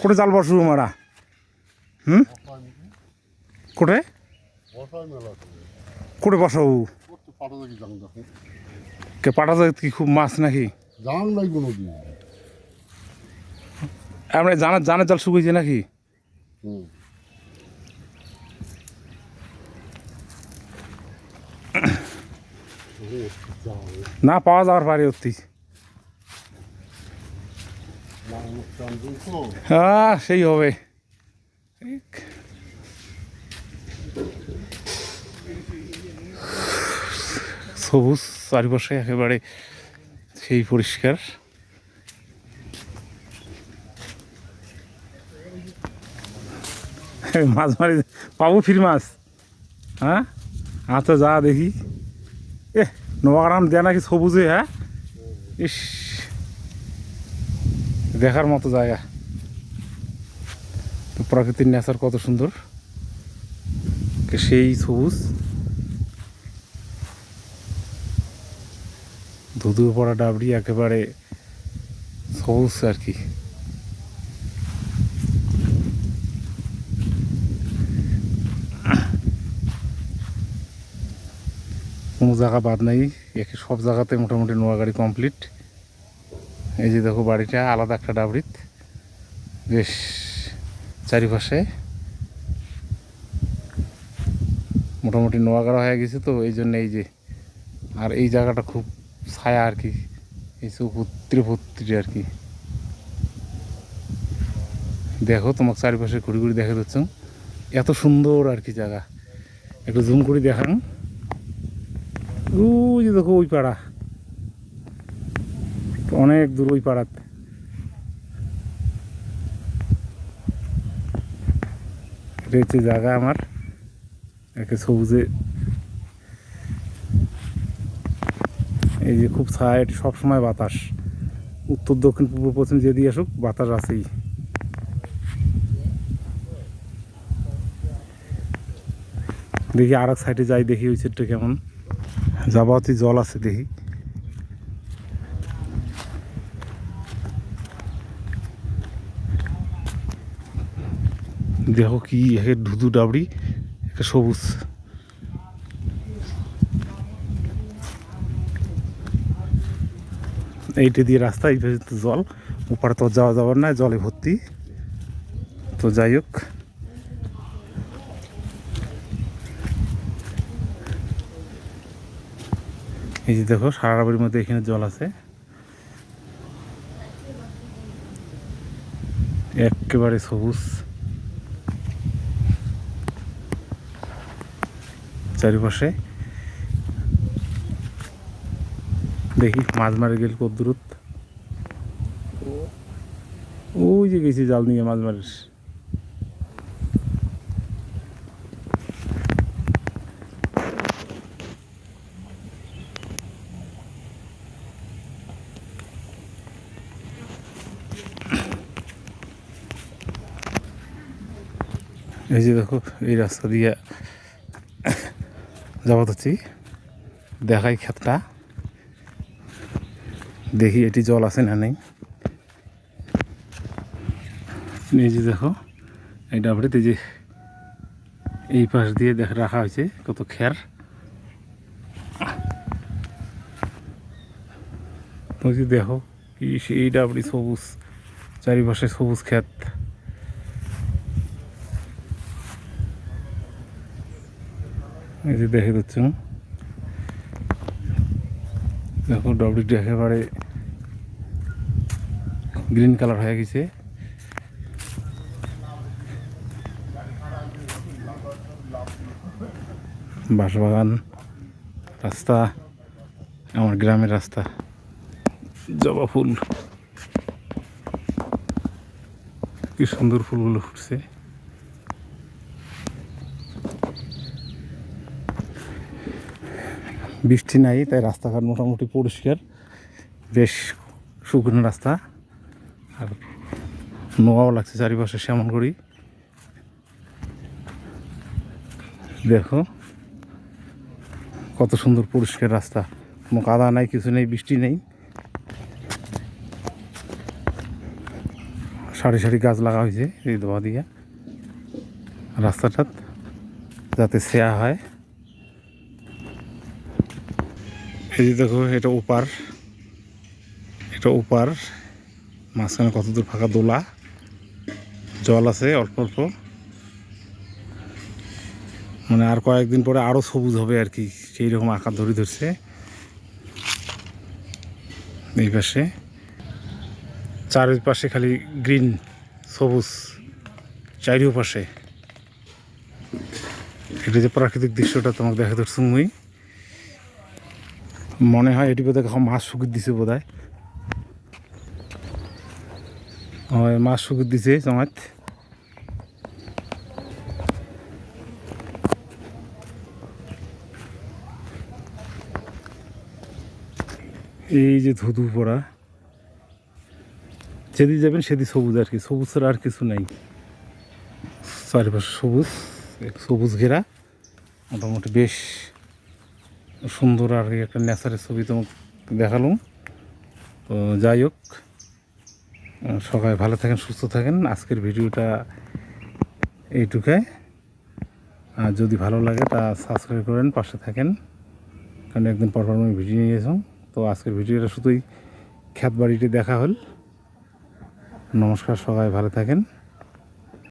কোটে জাল বসু মারা হুম? কোটে? কোটে বসাবো। কে, পাটা যায় কি খুব মাছ নাকি? জান আমরা জানার জানের জাল শুকিয়েছে নাকি? না, পাওয়া যাওয়ার পারে অতি। হ্যাঁ সেই হবে। সবুজ চারিপাশে একেবারে সেই পরিষ্কার। মাছ মারি পাবো ফির মাছ। হ্যাঁ? আচ্ছা যা দেখি। এ নোয়াগ্রাম দেয়া নাকি সবুজে হ্যাঁ? ইস। দেখার মতো জায়গা। তো প্রাকৃতিক নেচার কত সুন্দর। সেই সবুজ। ধুধু পড়া ডাবড়ি একেবারে সবুজ আর কি। কোনো জায়গা বাদ নাই, একে সব জায়গাতে মোটামুটি নোয়া গাড়ি কমপ্লিট। এই যে দেখো বাড়িটা, আলাদা একটা ডাবরিত। বেশ, চারিপাশে মোটামুটি নোয়াগাড়া হয়ে গেছে তো, এই জন্য এই যে, আর এই জায়গাটা খুব ছায়া আর কি, এই চৌপুত্রি পুত্রি আর কি। দেখো তোমাকে চারিপাশে ঘুরি ঘুরি দেখা দিচ্ছ এত সুন্দর আর কি জায়গা। একটু জুম করে দেখান। ওই যে দেখো ওই পাড়া। অনেক দূর ওই পাড়াতে। হচ্ছে জায়গা আমার। একে সবুজে। এই যে খুব সাইড সবসময় বাতাস। উত্তর, দক্ষিণ, পূর্ব, পশ্চিম যেদিকে আসুক, বাতাস আছেই। দেখি আর এক সাইডে যাই, দেখি ওই সাইডটা কেমন। যাবাতি জল আছে, দেখি। দেখো কি, একে ধুধু ডাবড়ি, একে সবুজ। এইটা দিয়ে রাস্তা, এই পাশে তো জল। ওপারে তো যাওয়া যাওয়ার না, জলে ভর্তি। তো যাই হোক। এই যে দেখো, সারা বাড়ির মধ্যে এখানে জল আছে। একেবারে সবুজ। চারিপাশে। দেখি, মাছ মারি গেল কত দূরত। ওই যে গেছি জাল নিয়ে মাছ মারিস। এই যে দেখো, এই রাস্তা দিয়ে যাব হচ্ছি দেখাই ক্ষেতটা দেখি এটি জল আছে না নেই। নিজে দেখো, এই ডাবড়িতে যে এই পাশ দিয়ে দেখ রাখা হয়েছে, কত খের। যে দেখো, কি সেই ডাবড়ি সবুজ, চারিপাশে সবুজ ক্ষেত এই যে দেখে দিচ্ছেন দেখো ডবলিটি একেবারে গ্রিন কালার হয়ে গেছে। বাঁশবাগান রাস্তা, আমার গ্রামের রাস্তা, জবা ফুল। কি সুন্দর ফুলগুলো ফুটছে। বৃষ্টি নাই, তাই রাস্তাঘাট মোটামুটি পরিষ্কার। বেশ শুকনো রাস্তা। আর নোয়াও লাগছে চারিপাশে, সেমন করি দেখো, কত সুন্দর পরিষ্কার রাস্তা। কোনো কাদা নাই, কিছু নেই, বৃষ্টি নেই। সারি সারি গাছ লাগা হয়েছে এই দোয়া দিয়া। রাস্তাটাত যাতে ছেয়া হয়। এই যে দেখো, এটা উপার এটা উপার মাঝখানে কত দূর ফাঁকা দোলা। জল আছে অল্প অল্প। মানে আর কয়েকদিন পরে আরও সবুজ হবে আর কি। সেই রকম আকার ধরে ধরছে। এই পাশে। চারিপাশে খালি গ্রিন, সবুজ চারিও পাশে এটা যে প্রাকৃতিক দৃশ্যটা তোমাকে দেখা ধরছি মুই। মনে হয় এটি বোধহয় মাছ শুকিয়ে দিছে বোধ হয় মাছ শুকিয়ে দিছে জমাত। এই যে ধুধু পড়া যেদিকে যাবেন সেদি সবুজ আর কি, সবুজ ছাড়া আর কিছু নাই। চারিপাশে সবুজ সবুজ ঘেরা, মোটামুটি বেশ সুন্দর আর কি একটা ন্যাচারের ছবি তোমাকে দেখালাম। তো যাই হোক সবাই ভালো থাকেন, সুস্থ থাকেন। আজকের ভিডিওটা এইটুকায় আর যদি ভালো লাগে তা সাবস্ক্রাইব করেন, পাশে থাকেন। কারণ একদিন পর পর আমি ভিডিও নিয়ে এসো তো আজকের ভিডিওটা শুধুই খ্যাত বাড়িটি দেখা হল। নমস্কার, সবাই ভালো থাকেন।